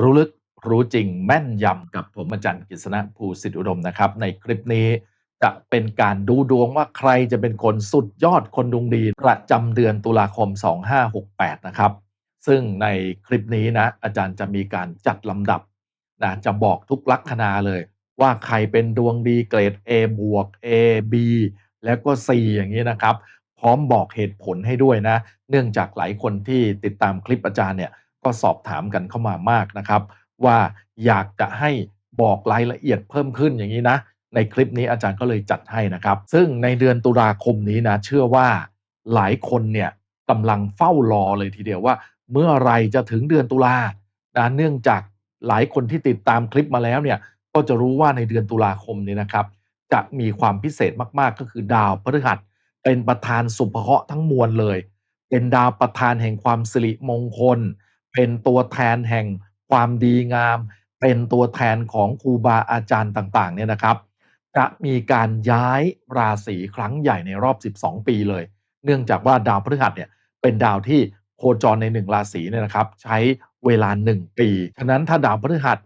รู้ลึกรู้จริงแม่นยำกับผมอาจารย์กฤษณะภูสิทธิอุดมนะครับ ในคลิปนี้จะเป็นการดูดวงว่าใครจะเป็นคนสุดยอดคนดวงดีประจำเดือนตุลาคม 2568 นะครับ ซึ่งในคลิปนี้นะ อาจารย์จะมีการจัดลำดับนะจะบอกทุกลัคนาเลย ว่าใครเป็นดวงดีเกรด A บวก A B แล้วก็ C อย่างนี้นะครับ พร้อมบอกเหตุผลให้ด้วยนะ เนื่องจากหลายคนที่ติดตามคลิปอาจารย์เนี่ย ก็สอบถามกันเข้ามามากนะครับ ว่าอยากจะให้บอกรายละเอียดเพิ่มขึ้นอย่างนี้นะ ในคลิปนี้อาจารย์ก็เลยจัดให้นะครับ ซึ่งในเดือนตุลาคมนี้นะเชื่อว่าหลายคนเนี่ยกำลังเฝ้ารอเลยทีเดียวว่า เมื่อไรจะถึงเดือนตุลานะเนื่องจากหลายคนที่ติดตามคลิปมาแล้วเนี่ยก็จะรู้ว่าในเดือนตุลาคมนี้นะครับ จะมีความพิเศษมากๆก็คือดาวพฤหัสเป็นประธานสุภเคราะห์ทั้งมวลเลย เป็นดาวประธานแห่งความสิริมงคล เป็นตัวแทนแห่งความดีงาม เป็นตัวแทนของครูบาอาจารย์ต่างๆเนี่ยนะครับ จะมีการย้ายราศีครั้งใหญ่ในรอบ 12 ปีเลย เนื่องจากว่าดาวพฤหัสเนี่ยเป็นดาวที่โคจรในหนึ่งราศีเนี่ยนะครับ ใช้เวลา 1 ปีฉะนั้นถ้าดาวพฤหัส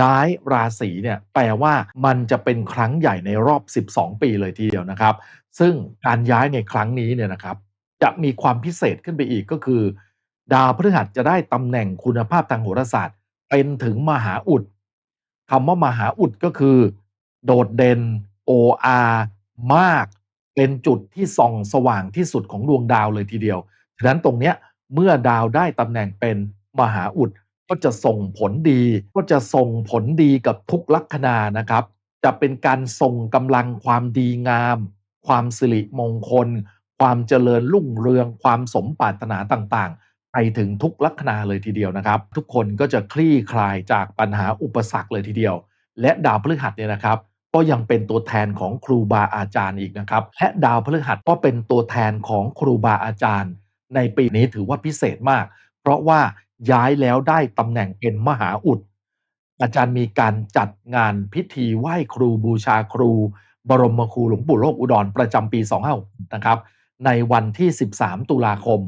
ย้ายราศีเนี่ยแปลว่ามันจะเป็นครั้งใหญ่ในรอบ 12 ปีเลยทีเดียวนะครับ ซึ่งการย้ายในครั้งนี้เนี่ยนะครับ จะมีความพิเศษขึ้นไปอีกก็คือ ดาวพฤหัสจะได้ตำแหน่งคุณภาพทางโหราศาสตร์ เป็นถึงมหาอุดคำว่ามหาอุดก็คือ โดดเด่นโออามาก เป็นจุดที่ส่องสว่างที่สุดของดวงดาวเลยทีเดียว ฉะนั้นตรงเนี้ยเมื่อดาวได้ตำแหน่งเป็นมหาอุดก็จะส่งผลดี ก็จะส่งผลดีกับทุกลัคนานะครับ จะเป็นการส่งกำลังความดีงาม ความสิริมงคล ความเจริญรุ่งเรือง ความสมปรารถนาต่าง ไปถึงทุกลัคนาเลยทีเดียวนะครับ ทุกคนก็จะคลี่คลายจากปัญหาอุปสรรคเลยทีเดียว และดาวพฤหัสเนี่ยนะครับ ก็ยังเป็นตัวแทนของครูบาอาจารย์อีกนะครับ และดาวพฤหัสก็เป็นตัวแทนของครูบาอาจารย์ ในปีนี้ถือว่าพิเศษมาก เพราะว่าย้ายแล้วได้ตำแหน่งเป็นมหาอุด อาจารย์มีการจัดงานพิธีไหว้ครูบูชาครู บรมครูหลวงปู่โลกอุดรประจำปี 2566นะครับในวันที่ 13 ตุลาคม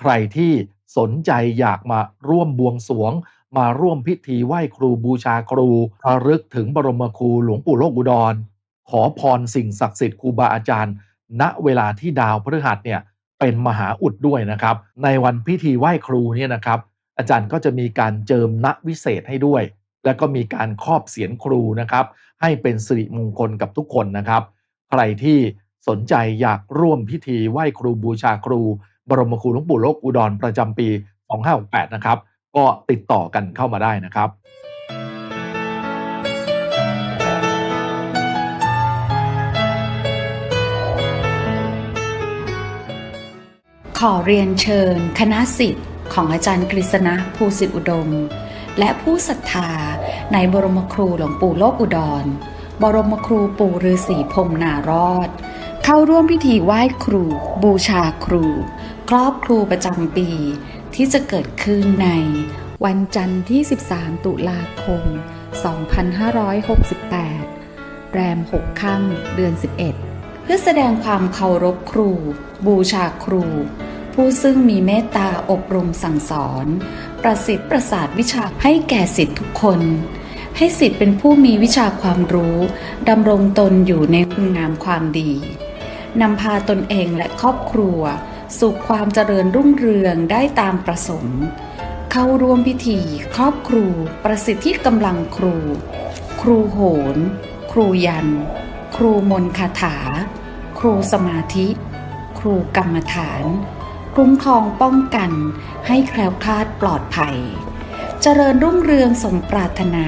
ใครที่สนใจอยากมาร่วมบวงสวง มาร่วมพิธีไหว้ครูบูชาครูระลึกถึงบรมครูหลวงปู่โลกอุดร ขอพรสิ่งศักดิ์สิทธิ์ครูบาอาจารย์ ณเวลาที่ดาวพฤหัสเนี่ยเป็นมหาอุดด้วยนะครับ ในวันพิธีไหว้ครูเนี่ยนะครับ อาจารย์ก็จะมีการเจิมณวิเศษให้ด้วย แล้วก็มีการครอบเสียนครูนะครับ ให้เป็นสิริมงคลกับทุกคนนะครับ ใครที่สนใจอยากร่วมพิธีไหว้ครูบูชาครู บรมครูหลวงปู่โลกอุดรประจำปี 2568 นะครับ ก็ติดต่อกันเข้ามาได้นะครับขอเรียนเชิญ คณะสิทธิ์ของอาจารย์กฤษณะภูสิทธิอุดม และผู้ศรัทธาในบรมครูหลวงปู่โลกอุดร บรมครูปู่ฤาษีพรมนารอด เข้าร่วมพิธีไหว้ครู บูชาครู ครอบครูประจำปี ที่จะเกิดขึ้นในวันจันทร์ที่ 13 ตุลาคม 2568 แรม 6 ค่ำเดือน 11 เพื่อแสดงความเคารพครู บูชาครู ผู้ซึ่งมีเมตตาอบรมสั่งสอน ประสิทธิ์ประสาทวิชาให้แก่สิทธิทุกคน ให้สิทธิ์เป็นผู้มีวิชาความรู้ดำรงตนอยู่ในคุณงามความดีนำพาตนเองและครอบครัว สู่ความเจริญรุ่งเรืองได้ตามประสงค์ เข้าร่วมพิธีครอบครูประสิทธิกำลังครู ครูโหน ครูยัน ครูมนคาถา ครูสมาธิ ครูกรรมฐาน คุ้มครองป้องกันให้แคล้วคลาดปลอดภัย เจริญรุ่งเรืองสมปรารถนา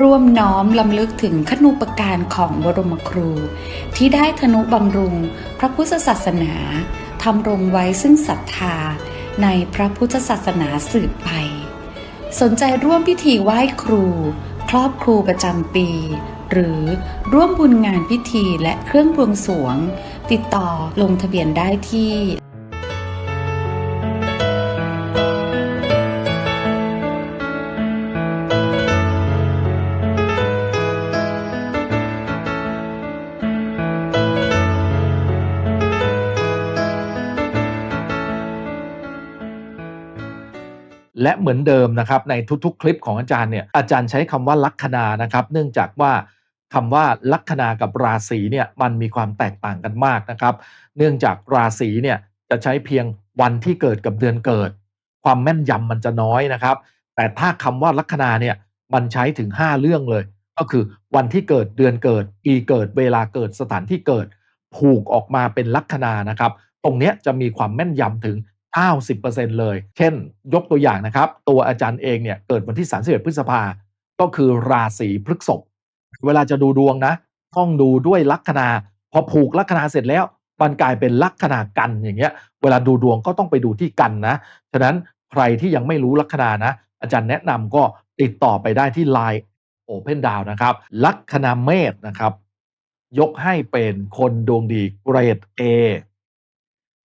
ร่วมน้อมลำลึกถึงขนุปการของบรมครู ที่ได้ธนุบำรุงพระพุทธศาสนา ทำรงไว้ซึ่งศรัทธาในพระพุทธศาสนาสืบไป สนใจร่วมพิธีไหว้ครู ครอบครูประจำปี หรือร่วมบุญงานพิธีและเครื่องบวงสรวง ติดต่อลงทะเบียนได้ที่ และเหมือนเดิมนะครับในทุกๆ คลิปของอาจารย์เนี่ยอาจารย์ใช้คำว่าลัคนานะครับ เนื่องจากว่าคำว่าลัคนากับราศีเนี่ยมันมีความแตกต่างกันมากนะครับ เนื่องจากราศีเนี่ยจะใช้เพียงวันที่เกิดกับเดือนเกิด ความแม่นยำมันจะน้อยนะครับ แต่ถ้าคำว่าลัคนาเนี่ยมันใช้ถึง 5 เรื่องเลย ก็คือวันที่เกิดเดือนเกิด ปีเกิดเวลาเกิดสถานที่เกิด ผูกออกมาเป็นลัคนานะครับ ตรงเนี้ยจะมีความแม่นยำถึง 90%เลย เช่น ยกตัวอย่างนะครับ ตัวอาจารย์เองเนี่ยเกิดวันที่ 31 พฤษภา ก็คือราศีพฤษภเวลาจะดูดวงนะ ต้องดูด้วยลัคนา พอผูกลัคนาเสร็จแล้วมันกลายเป็นลัคนากันอย่างเงี้ย เวลาดูดวงก็ต้องไปดูที่กันนะ ฉะนั้นใครที่ยังไม่รู้ลัคนานะ อาจารย์แนะนำก็ติดต่อไปได้ที่ Line Open d o w n นะครับ ลัคนาเมษนะครับ ยกให้เป็นคนดวงดีเกรด A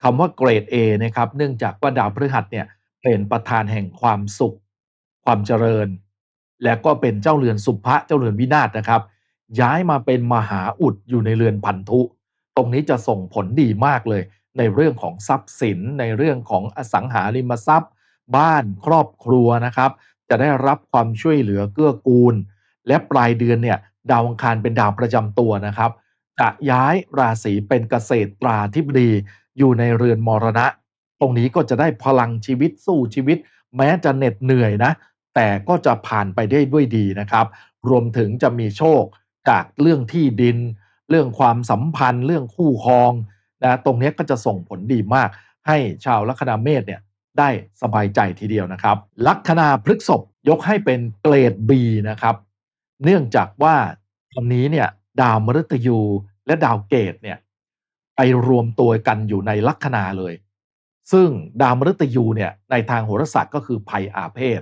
คำว่าเกรด A นะครับ เนื่องจากว่าดาวพฤหัสเนี่ยเป็นประธานแห่งความสุข ความเจริญ และก็เป็นเจ้าเรือนสุภะเจ้าเรือนวินาศนะครับ ย้ายมาเป็นมหาอุดอยู่ในเรือนพันธุ ตรงนี้จะส่งผลดีมากเลย ในเรื่องของทรัพย์สิน ในเรื่องของอสังหาริมทรัพย์ บ้านครอบครัวนะครับ จะได้รับความช่วยเหลือเกื้อกูล และปลายเดือนเนี่ยดาวอังคารเป็นดาวประจำตัวนะครับจะย้ายราศีเป็นเกษตรตราธิบดี อยู่ในเรือนมรณะ ตรงนี้ก็จะได้พลังชีวิตสู้ชีวิต แม้จะเหน็ดเหนื่อยนะ แต่ก็จะผ่านไปได้ด้วยดีนะครับ รวมถึงจะมีโชคจากเรื่องที่ดิน เรื่องความสัมพันธ์ เรื่องคู่ครองนะตรงนี้ก็จะส่งผลดีมาก ให้ชาวลัคนาเมษเนี่ยได้สบายใจทีเดียวนะครับ ลัคนาพฤษภยกให้เป็นเกรด B นะครับ เนื่องจากว่าตอนนี้เนี่ยดาวมฤตยูและดาวเกตเนี่ย ไปรวมตัวกันอยู่ในลัคนาเลย ซึ่งดาวมฤตยูเนี่ยในทางโหราศาสตร์ก็คือภัยอาเพศ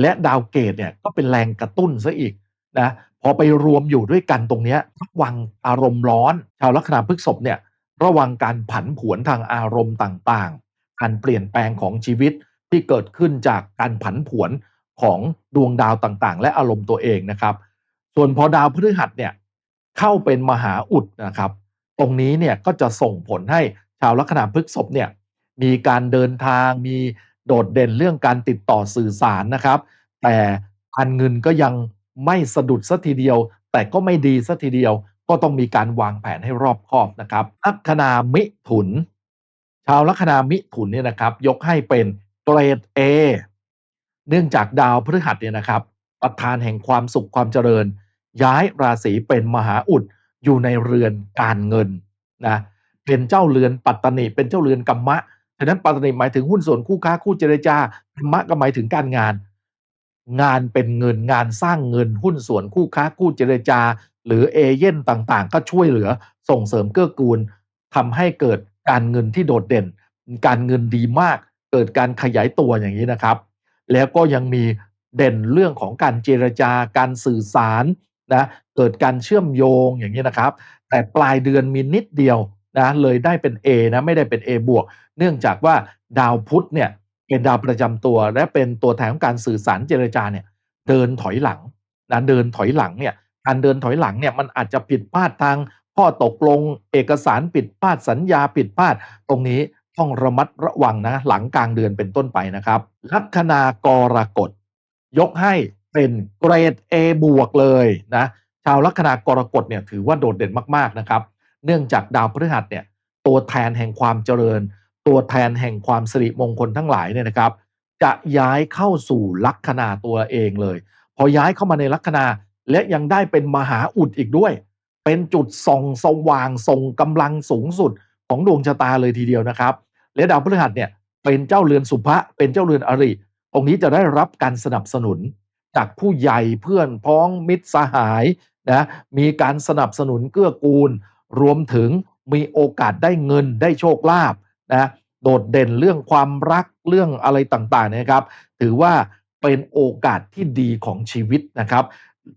และดาวเกตเนี่ยก็เป็นแรงกระตุ้นซะอีกนะพอไปรวมอยู่ด้วยกันตรงนี้ระวังอารมณ์ร้อน ชาวลัคนาพฤกษภเนี่ยระวังการผันผวนทางอารมณ์ต่างๆ การเปลี่ยนแปลงของชีวิตที่เกิดขึ้นจากการผันผวนของดวงดาวต่างๆ และอารมณ์ตัวเองนะครับ ส่วนพอดาวพฤหัสเนี่ยเข้าเป็นมหาอุดนะครับ ตรงนี้เนี่ยก็จะส่งผลให้ชาวลัคนาพฤกษภเนี่ยมีการเดินทางมีโดดเด่นเรื่องการติดต่อสื่อสารนะครับ แต่การเงินก็ยังไม่สะดุดสัทีเดียว แต่ก็ไม่ดีสัทีเดียว ก็ต้องมีการวางแผนให้รอบคอบนะครับลัคนามิถุน ชาวลัคนามิถุนเนี่ยนะครับ ยกให้เป็นเกรด A เนื่องจากดาวพฤหัสเนี่ยนะครับ ประธานแห่งความสุขความเจริญ ย้ายราศีเป็นมหาอุด อยู่ในเรือนการเงินนะเป็นเจ้าเรือนปัตตนิเป็นเจ้าเรือนกรรมะฉะนั้นปัตตนิหมายถึงหุ้นส่วนคู่ค้าคู่เจรจากรรมะก็หมายถึงการงาน งานเป็นเงินงานสร้างเงินหุ้นส่วนคู่ค้าคู่เจรจา หรือเอเย่นต่างๆ ก็ช่วยเหลือส่งเสริมเกื้อกูลทำให้เกิดการเงินที่โดดเด่น การเงินดีมาก เกิดการขยายตัวอย่างนี้นะครับ แล้วก็ยังมีเด่นเรื่องของการเจรจาการสื่อสาร นะเกิดการเชื่อมโยงอย่างนี้นะครับ แต่ปลายเดือนมีนิดเดียวนะเลยได้เป็น A นะไม่ได้เป็น A บวกเนื่องจากว่าดาวพุธเนี่ยเป็นดาวประจำตัว และเป็นตัวแทนของการสื่อสารเจรจาเนี่ยเดินถอยหลังนะเดินถอยหลังเนี่ยการเดินถอยหลังเนี่ยมันอาจจะผิดพลาดทางข้อตกลงเอกสารผิดพลาดสัญญาผิดพลาด ตรงนี้ต้องระมัดระวังนะหลังกลางเดือนเป็นต้นไปนะครับ ลัคนากรกฎยกให้ เป็นเกรด A บวกเลยนะชาวลัคนากรกฎเนี่ยถือว่าโดดเด่นมากๆนะครับ เนื่องจากดาวพฤหัสเนี่ยตัวแทนแห่งความเจริญ ตัวแทนแห่งความสิริมงคลทั้งหลายเนี่ยนะครับ จะย้ายเข้าสู่ลัคนาตัวเองเลย พอย้ายเข้ามาในลัคนาและยังได้เป็นมหาอุดอีกด้วย เป็นจุดส่องสว่างส่งกำลังสูงสุดของดวงชะตาเลยทีเดียวนะครับ และดาวพฤหัสเนี่ยเป็นเจ้าเรือนสุภะเป็นเจ้าเรือนอริตรงนี้จะได้รับการสนับสนุน จากผู้ใหญ่เพื่อนพ้องมิตรสหายนะมีการสนับสนุนเกื้อกูล รวมถึงมีโอกาสได้เงินได้โชคลาภนะโดดเด่นเรื่องความรักเรื่องอะไรต่างๆเนยครับ ถือว่าเป็นโอกาสที่ดีของชีวิตนะครับ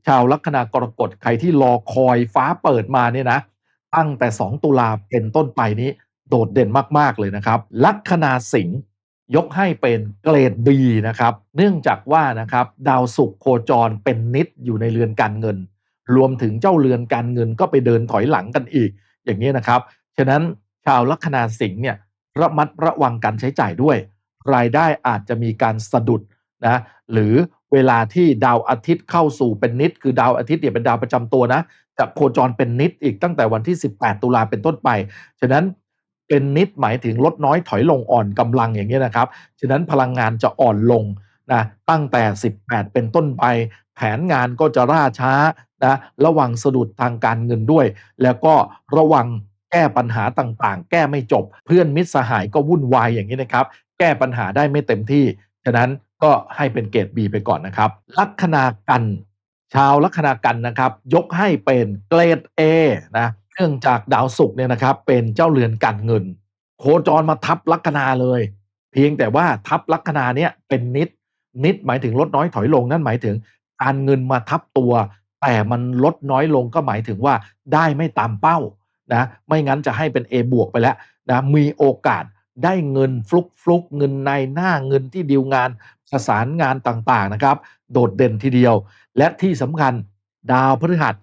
ชาวลัคนากรกฎใครที่รอคอยฟ้าเปิดมาเนี่ยนะตั้งแต่ 2 ตุลาเป็นต้นไปนี้โดดเด่นมาก ๆ เลยนะครับ ลัคนาสิงห์ ยกให้เป็นเกรด B นะครับ เนื่องจากว่านะครับดาวศุกร์โคจรเป็นนิดอยู่ในเรือนการเงิน รวมถึงเจ้าเรือนการเงินก็ไปเดินถอยหลังกันอีก อย่างนี้นะครับ ฉะนั้นชาวลัคนาสิงห์เนี่ยระมัดระวังการใช้จ่ายด้วย รายได้อาจจะมีการสะดุดนะหรือเวลาที่ดาวอาทิตย์เข้าสู่เป็นนิด คือดาวอาทิตย์เนี่ยเป็นดาวประจำตัวนะจะโคจรเป็นนิดอีกตั้งแต่วันที่ 18 ตุลาเป็นต้นไป ฉะนั้น เป็นนิดหมายถึงลดน้อยถอยลงอ่อนกำลังอย่างนี้นะครับ ฉะนั้นพลังงานจะอ่อนลงนะตั้งแต่ 18 เป็นต้นไป แผนงานก็จะล่าช้านะระวังสะดุดทางการเงินด้วย แล้วก็ระวังแก้ปัญหาต่างๆ แก้ไม่จบ เพื่อนมิตรสหายก็วุ่นวายอย่างนี้นะครับ แก้ปัญหาได้ไม่เต็มที่ ฉะนั้นก็ให้เป็นเกรด B ไปก่อนนะครับ ลัคนากัน ชาวลัคนากันนะครับ ยกให้เป็นเกรด A นะ นื่องจากดาวศุกร์เนี่ยนะครับ เป็นเจ้าเรือนการเงิน โคจรมาทับลัคนาเลย เพียงแต่ว่าทับลัคนาเนี่ยเป็นนิด นิดหมายถึงลดน้อยถอยลงนั่นหมายถึงการเงินมาทับตัว แต่มันลดน้อยลงก็หมายถึงว่าได้ไม่ตามเป้านะไม่งั้นจะให้เป็น A บวกไปแล้วนะมีโอกาสได้เงินฟลุกฟลุกเงินในหน้าเงินที่ดีลงานประสานงานต่างๆนะครับ โดดเด่นทีเดียว และที่สำคัญดาวพฤหัส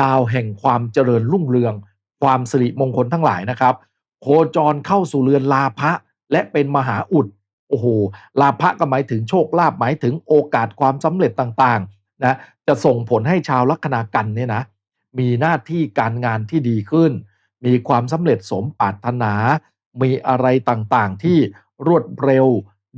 ดาวแห่งความเจริญรุ่งเรือง ความสิริมงคลทั้งหลายนะครับ โคจรเข้าสู่เรือนลาภะและเป็นมหาอุดโอ้โหลาภะก็หมายถึงโชคลาภหมายถึงโอกาสความสำเร็จต่างๆนะจะส่งผลให้ชาวลัคนากันเนี่ยนะมีหน้าที่การงานที่ดีขึ้น มีความสำเร็จสมปรารถนา มีอะไรต่างๆที่รวดเร็ว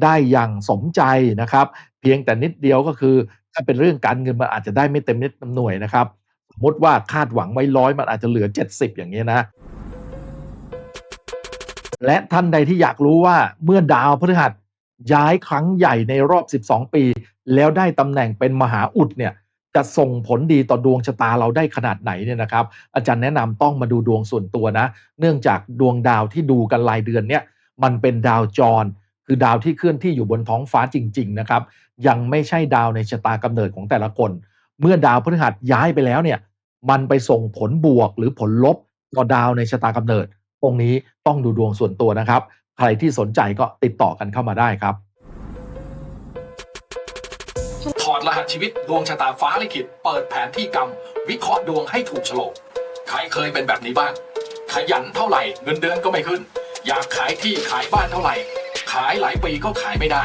ได้อย่างสมใจนะครับ เพียงแต่นิดเดียวก็คือ ถ้าเป็นเรื่องการเงินมันอาจจะได้ไม่เต็มเม็ดเต็มหน่วยนะครับ สมมติว่าคาดหวังไว้ร้อยมันอาจจะเหลือ 70 อย่างนี้นะ และท่านใดที่อยากรู้ว่าเมื่อดาวพฤหัสย้ายครั้งใหญ่ในรอบ 12 ปี แล้วได้ตำแหน่งเป็นมหาอุดเนี่ยจะส่งผลดีต่อดวงชะตาเราได้ขนาดไหนเนี่ยนะครับ อาจารย์แนะนำต้องมาดูดวงส่วนตัวนะ เนื่องจากดวงดาวที่ดูกันรายเดือนเนี่ยมันเป็นดาวจร คือดาวที่เคลื่อนที่อยู่บนท้องฟ้าจริง ๆ นะครับ ยังไม่ใช่ดาวในชะตากำเนิดของแต่ละคน เมื่อดาวพฤหัสย้ายไปแล้วเนี่ย มันไปส่งผลบวกหรือผลลบต่อดาวในชะตากำเนิด ตรงนี้ต้องดูดวงส่วนตัวนะครับ ใครที่สนใจก็ติดต่อกันเข้ามาได้ครับถอดรหัสชีวิตดวงชะตาฟ้าลิขิตเปิดแผนที่กรรม วิเคราะห์ดวงให้ถูกโฉลกใครเคยเป็นแบบนี้บ้าง ขยันเท่าไหร่เงินเดือนก็ไม่ขึ้น อยากขายที่ขายบ้านเท่าไหร่ ขายหลายปีก็ขายไม่ได้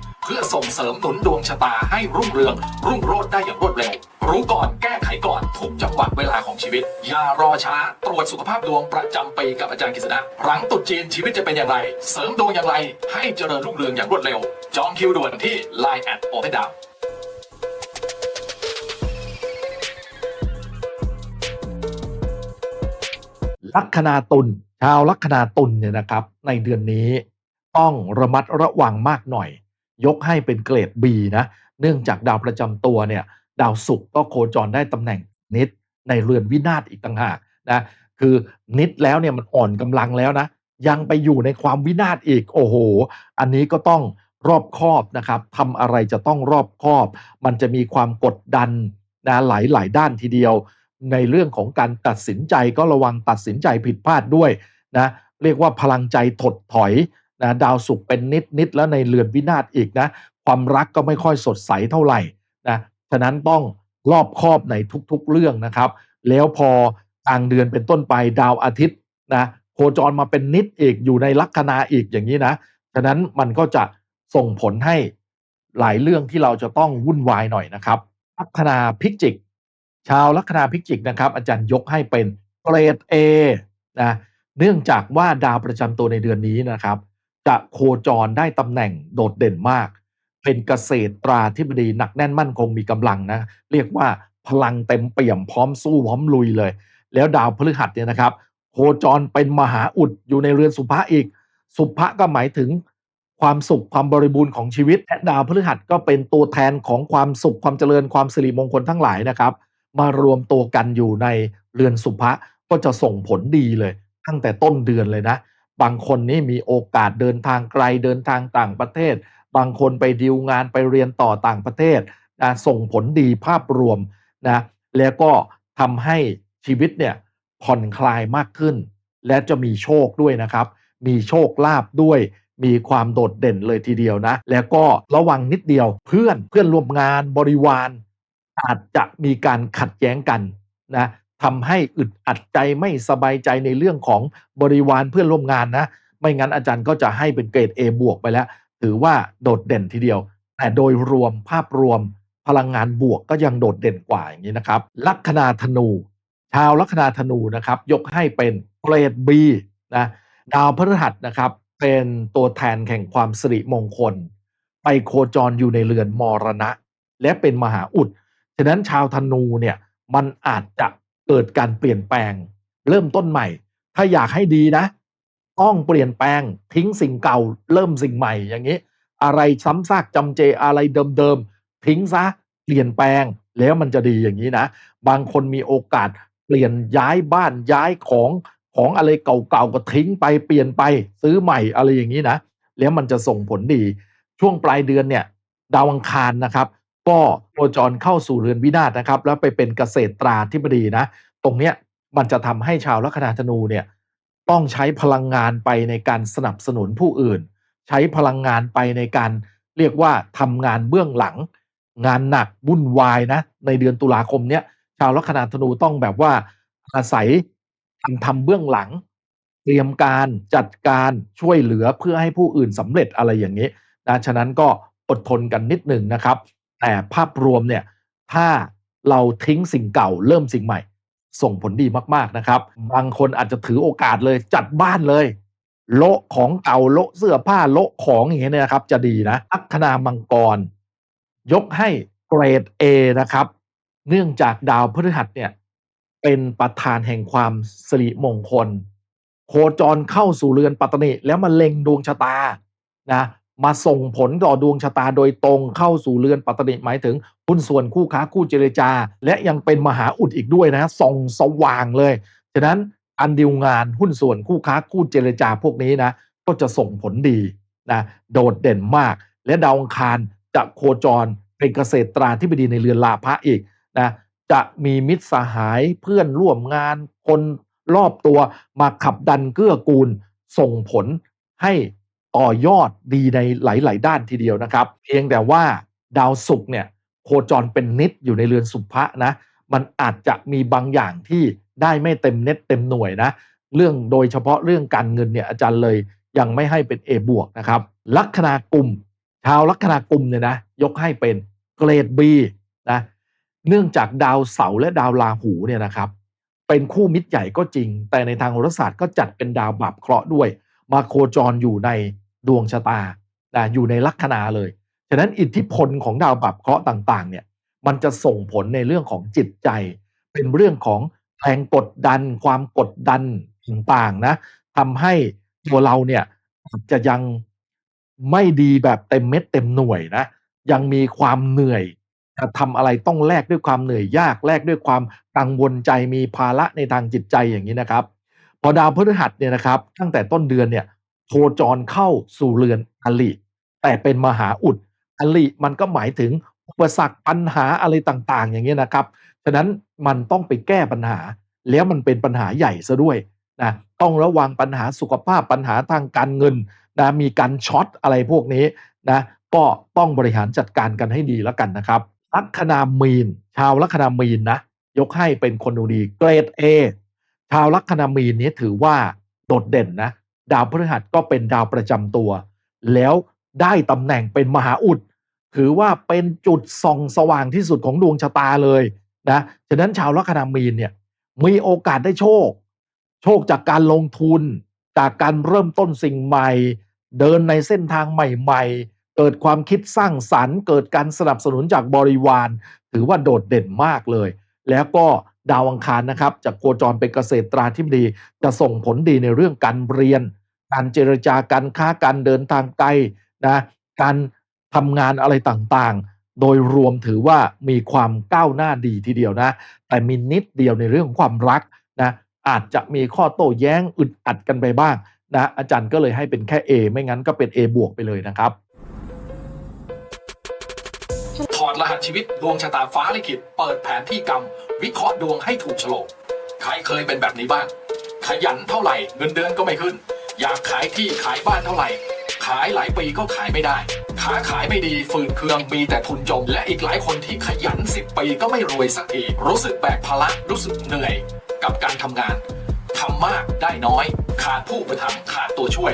เพื่อส่งเสริมหนุนดวงชะตาให้รุ่งเรือง รุ่งโรจน์ได้อย่างรวดเร็ว รู้ก่อนแก้ไขก่อนทุกจังหวะเวลาของชีวิต อย่ารอช้า ตรวจสุขภาพดวงประจำปีกับอาจารย์กฤษณะหลังตรุษจีนชีวิตจะเป็นอย่างไร เสริมดวงอย่างไร ให้เจริญรุ่งเรืองอย่างรวดเร็ว จองคิวด่วนที่ Line แอดโอเ n ดาวลัคนาตุลชาวลัคนาตุลเนี่ยนะครับ ในเดือนนี้ต้องระมัดระวังมากหน่อย ยกให้เป็นเกรด B นะเนื่องจากดาวประจำตัวเนี่ยดาวศุกร์ก็โคจรได้ตำแหน่งนิดในเรือนวินาศอีกต่างหากนะคือนิดแล้วเนี่ยมันอ่อนกำลังแล้วนะยังไปอยู่ในความวินาศอีกโอ้โห อันนี้ก็ต้องรอบคอบนะครับทำอะไรจะต้องรอบคอบ มันจะมีความกดดันนะหลายหลายด้านทีเดียว ในเรื่องของการตัดสินใจก็ระวังตัดสินใจผิดพลาดด้วยนะเรียกว่าพลังใจถดถอย นะดาวศุกร์เป็นนิดนิดแล้วในเรือนวินาศอีกนะ ความรักก็ไม่ค่อยสดใสเท่าไหร่นะฉะนั้นต้องรอบคอบในทุกๆเรื่องนะครับ แล้วพอกลางเดือนเป็นต้นไปดาวอาทิตย์นะโคจรมาเป็นนิดอีกอยู่ในลัคนาอีกอย่างนี้นะฉะนั้นมันก็จะส่งผลให้หลายเรื่องที่เราจะต้องวุ่นวายหน่อยนะครับ ลัคนาพิจิก ชาวลัคนาพิจิกนะครับ อาจารย์ยกให้เป็นเกรด A นะเนื่องจากว่าดาวประจำตัวในเดือนนี้นะครับ จะโคจรได้ตำแหน่งโดดเด่นมาก เป็นเกษตรตราธิบดีหนักแน่นมั่นคงมีกำลังนะ เรียกว่าพลังเต็มเปี่ยมพร้อมสู้พร้อมลุยเลย แล้วดาวพฤหัสเนี่ยนะครับ โคจรเป็นมหาอุดอยู่ในเรือนสุภะอีก สุภะก็หมายถึงความสุขความบริบูรณ์ของชีวิตและดาวพฤหัสก็เป็นตัวแทนของความสุขความเจริญความสิริมงคลทั้งหลายนะครับ มารวมตัวกันอยู่ในเรือนสุภะก็จะส่งผลดีเลย ตั้งแต่ต้นเดือนเลยนะ บางคนนี่มีโอกาสเดินทางไกลเดินทางต่างประเทศ บางคนไปดีลงานไปเรียนต่อต่างประเทศนะส่งผลดีภาพรวมนะแล้วก็ทำให้ชีวิตเนี่ยผ่อนคลายมากขึ้น และจะมีโชคด้วยนะครับ มีโชคลาภด้วย มีความโดดเด่นเลยทีเดียวนะ แล้วก็ระวังนิดเดียวเพื่อนเพื่อนร่วมงานบริวาร อาจจะมีการขัดแย้งกันนะ ทำให้อึดอัดใจไม่สบายใจในเรื่องของบริวารเพื่อนร่วมงานนะ ไม่งั้นอาจารย์ก็จะให้เป็นเกรด A บวกไปแล้ว ถือว่าโดดเด่นทีเดียว แต่โดยรวมภาพรวมพลังงานบวกก็ยังโดดเด่นกว่าอย่างนี้นะครับ ลัคนาธนู ชาวลัคนาธนูนะครับ ยกให้เป็นเกรด B นะดาวพฤหัสนะครับเป็นตัวแทนแห่งความสิริมงคล ไปโคจรอยู่ในเรือนมรณะ และเป็นมหาอุด ฉะนั้นชาวธนูเนี่ยมันอาจจะ เกิดการเปลี่ยนแปลง เริ่มต้นใหม่ ถ้าอยากให้ดีนะ ต้องเปลี่ยนแปลงทิ้งสิ่งเก่า เริ่มสิ่งใหม่อย่างนี้ อะไรซ้ำซากจำเจอะไรเดิมๆทิ้งซะเปลี่ยนแปลงแล้วมันจะดีอย่างนี้นะ บางคนมีโอกาสเปลี่ยนย้ายบ้านย้ายของของอะไรเก่าๆก็ทิ้งไปเปลี่ยนไปซื้อใหม่อะไรอย่างนี้นะ แล้วมันจะส่งผลดี ช่วงปลายเดือนเนี่ย ดาวอังคารนะครับ ก็โคจรเข้าสู่เรือนวินาศนะครับ แล้วไปเป็นเกษตรตราธิบดีนะ ตรงเนี้ยมันจะทำให้ชาวลัคนาธนูเนี่ยต้องใช้พลังงานไปในการสนับสนุนผู้อื่น ใช้พลังงานไปในการเรียกว่าทำงานเบื้องหลัง งานหนักวุ่นวายนะ ในเดือนตุลาคมเนี้ยชาวลัคนาธนูต้องแบบว่าอาศัยการทำเบื้องหลัง เตรียมการจัดการช่วยเหลือเพื่อให้ผู้อื่นสำเร็จอะไรอย่างนี้นะฉะนั้นก็อดทนกันนิดหนึ่งนะครับ แต่ภาพรวมเนี่ยถ้าเราทิ้งสิ่งเก่าเริ่มสิ่งใหม่ ส่งผลดีมากๆนะครับ บางคนอาจจะถือโอกาสเลยจัดบ้านเลย โละของเก่าโละเสื้อผ้าโละของอย่างเงี้ยนะครับ จะดีนะลัคนามังกร ยกให้เกรด A นะครับ เนื่องจากดาวพฤหัสเนี่ยเป็นประธานแห่งความสิริมงคล โคจรเข้าสู่เรือนปัตตนิแล้วมาเล็งดวงชะตานะ มาส่งผลต่อดวงชะตาโดยตรงเข้าสู่เรือนปัตตนิหมายถึงหุ้นส่วนคู่ค้าคู่เจรจา และยังเป็นมหาอุดอีกด้วยนะส่องสว่างเลย ฉะนั้นอันดีลงานหุ้นส่วนคู่ค้าคู่เจรจาพวกนี้นะก็จะส่งผลดีนะโดดเด่นมาก และดาวอังคารจะโคจรเป็นเกษตราธิบดีในเรือนลาภะอีกนะจะมีมิตรสหายเพื่อนร่วมงานคนรอบตัวมาขับดันเกื้อกูล ส่งผลให้ ต่อยอดดีในหลาย ๆ ด้านทีเดียวนะครับ เพียงแต่ว่าดาวศุกร์เนี่ยโคจรเป็นนิดอยู่ในเรือนสุภะนะมันอาจจะมีบางอย่างที่ได้ไม่เต็มเน็ตเต็มหน่วยนะ เรื่องโดยเฉพาะเรื่องการเงินเนี่ยอาจารย์เลยยังไม่ให้เป็น A บวกนะครับลัคนากุมชาวลัคนากุมเนี่ยนะยกให้เป็นเกรด B นะเนื่องจากดาวเสาร์และดาวราหูเนี่ยนะครับ เป็นคู่มิตรใหญ่ก็จริง แต่ในทางโหราศาสตร์ก็จัดเป็นดาวบาปเคราะห์ด้วย มาโคจรอยู่ใน ดวงชะตานะอยู่ในลัคนาเลย ฉะนั้นอิทธิพลของดาวบาปเคราะห์ต่างๆเนี่ยมันจะส่งผลในเรื่องของจิตใจ เป็นเรื่องของแรงกดดัน ความกดดันต่างๆนะทำให้ตัวเราเนี่ยจะยังไม่ดีแบบเต็มเม็ดเต็มหน่วยนะยังมีความเหนื่อยทำอะไรต้องแลกด้วยความเหนื่อยยากแลกด้วยความกังวลใจมีภาระในทางจิตใจอย่างนี้นะครับ พอดาวพฤหัสเนี่ยนะครับ ตั้งแต่ต้นเดือนเนี่ย โคจรเข้าสู่เรือนอลิแต่เป็นมหาอุดอลิมันก็หมายถึงอุปสรรคปัญหาอะไรต่าง ๆ อย่างนี้ยนะครับฉะนั้นมันต้องไปแก้ปัญหา แล้วมันเป็นปัญหาใหญ่ซะด้วยนะต้องระวังปัญหาสุขภาพปัญหาทางการเงินนะมีการช็อตอะไรพวกนี้นะก็ต้องบริหารจัดการกันให้ดีแล้วกันนะครับลัคนามีน ชาวลัคนามีนนะยกให้เป็นคนดูดีเกรด A ชาวลัคนามีนนี้ถือว่าโดดเด่นนะ ดาวพฤหัสก็เป็นดาวประจำตัว แล้วได้ตำแหน่งเป็นมหาอุด ถือว่าเป็นจุดส่องสว่างที่สุดของดวงชะตาเลยนะฉะนั้นชาวลัคนามีนเนี่ยมีโอกาสได้โชค โชคจากการลงทุน จากการเริ่มต้นสิ่งใหม่ เดินในเส้นทางใหม่ ๆ เกิดความคิดสร้างสรรค์ เกิดการสนับสนุนจากบริวาร ถือว่าโดดเด่นมากเลย แล้วก็ ดาวอังคารนะครับจากโคจรเป็นเกษตราธิบดีจะส่งผลดีในเรื่องการเรียน การเจรจาการค้าการเดินทางไกลนะการทำงานอะไรต่างๆ โดยรวมถือว่ามีความก้าวหน้าดีทีเดียวนะ แต่มีนิดเดียวในเรื่องของความรักนะอาจจะมีข้อโต้แย้งอึดอัดกันไปบ้างนะอาจารย์ก็เลยให้เป็นแค่ A ไม่งั้นก็เป็น A บวกไปเลยนะครับถอดรหัสชีวิตดวงชะตาฟ้าลิขิตเปิดแผนที่กรรม วิเคราะห์ดวงให้ถูกโฉลกใครเคยเป็นแบบนี้บ้าง ขยันเท่าไหร่เงินเดือนก็ไม่ขึ้น อยากขายที่ขายบ้านเท่าไหร่ ขายหลายปีก็ขายไม่ได้ ค้าขายไม่ดีฝืนเคืองมีแต่ทุนจม และอีกหลายคนที่ขยัน10ปีก็ไม่รวยสักทีรู้สึกแบกภาระรู้สึกเหนื่อยกับการทำงานทำมากได้น้อย ขาดผู้ประทำขาดตัวช่วย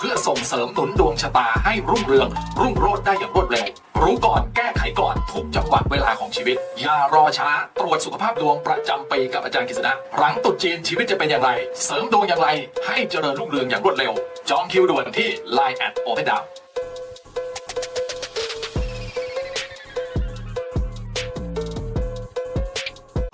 เพื่อส่งเสริมหนุนดวงชะตาให้รุ่งเรือง รุ่งโรจน์ได้อย่างรวดเร็ว รู้ก่อนแก้ไขก่อนทุกจังหวะเวลาของชีวิต อย่ารอช้า ตรวจสุขภาพดวงประจำปีกับอาจารย์กฤษณะหลังตรุษจีนชีวิตจะเป็นอย่างไร เสริมดวงอย่างไร ให้เจริญรุ่งเรืองอย่างรวดเร็ว จองคิวด่วนที่ Line แอดโอเพนดาว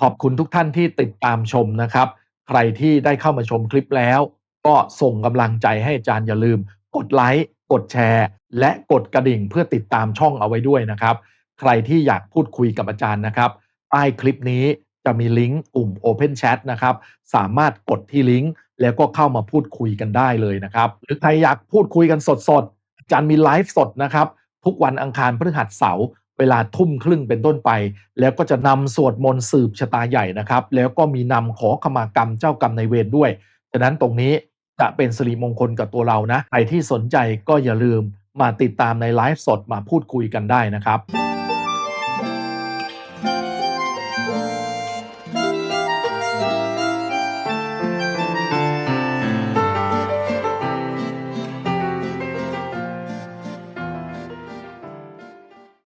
ขอบคุณทุกท่านที่ติดตามชมนะครับ ใครที่ได้เข้ามาชมคลิปแล้ว ก็ส่งกำลังใจให้อาจารย์อย่าลืม กดไลค์กดแชร์ และกดกระดิ่งเพื่อติดตามช่องเอาไว้ด้วยนะครับ ใครที่อยากพูดคุยกับอาจารย์นะครับใต้คลิปนี้จะมีลิงก์กลุ่ม Open Chat นะครับ สามารถกดที่ลิงก์แล้วก็เข้ามาพูดคุยกันได้เลยนะครับ หรือใครอยากพูดคุยกันสดๆอาจารย์มีไลฟ์สดนะครับ ทุกวันอังคารพฤหัสเสาร์เวลาทุ่มครึ่งเป็นต้นไป แล้วก็จะนำสวดมนต์สืบชะตาใหญ่นะครับ แล้วก็มีนำขอขมากรรมเจ้ากรรมในเวรด้วย ฉะนั้นตรงนี้ จะเป็นสิริมงคลกับตัวเรานะ ใครที่สนใจก็อย่าลืมมาติดตามในไลฟ์สดมาพูดคุยกันได้นะครับ